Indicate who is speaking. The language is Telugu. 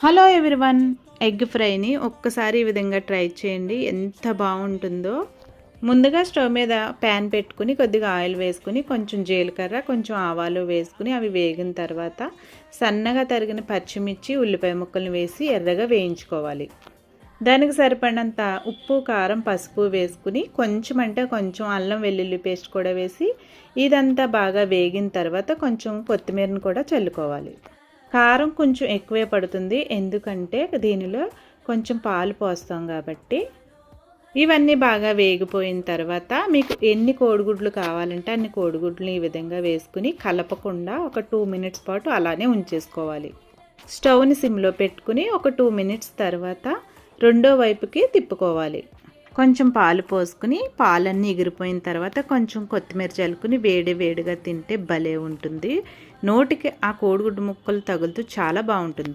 Speaker 1: హలో ఎవ్రీవన్ ఎగ్ ఫ్రైని ఒక్కసారి ఈ విధంగా ట్రై చేయండి. ఎంత బాగుంటుందో. ముందుగా స్టవ్ మీద ప్యాన్ పెట్టుకుని కొద్దిగా ఆయిల్ వేసుకుని కొంచెం జీలకర్ర కొంచెం ఆవాలు వేసుకుని అవి వేగిన తర్వాత సన్నగా తరిగిన పచ్చిమిర్చి ఉల్లిపాయ ముక్కలను వేసి ఎర్రగా వేయించుకోవాలి. దానికి సరిపడినంత ఉప్పు కారం పసుపు వేసుకుని కొంచెం అంటే కొంచెం అల్లం వెల్లుల్లి పేస్ట్ కూడా వేసి ఇదంతా బాగా వేగిన తర్వాత కొంచెం కొత్తిమీరను కూడా చల్లుకోవాలి. కారం కొంచెం ఎక్కువే పడుతుంది. ఎందుకంటే దీనిలో కొంచెం పాలు పోస్తాం కాబట్టి. ఇవన్నీ బాగా వేగిపోయిన తర్వాత మీకు ఎన్ని కోడిగుడ్లు కావాలంటే అన్ని కోడిగుడ్లు ఈ విధంగా వేసుకుని కలపకుండా ఒక టూ మినిట్స్ పాటు అలానే ఉంచేసుకోవాలి. స్టవ్ని సిమ్లో పెట్టుకుని ఒక టూ మినిట్స్ తర్వాత రెండో వైపుకి తిప్పుకోవాలి. కొంచెం పాలు పోసుకుని పాలన్నీ ఎగిరిపోయిన తర్వాత కొంచెం కొత్తిమీర చల్లుకుని వేడి వేడిగా తింటే భలే ఉంటుంది. నోటికి ఆ కోడిగుడ్డు ముక్కలు తగులుతూ చాలా బాగుంటుంది.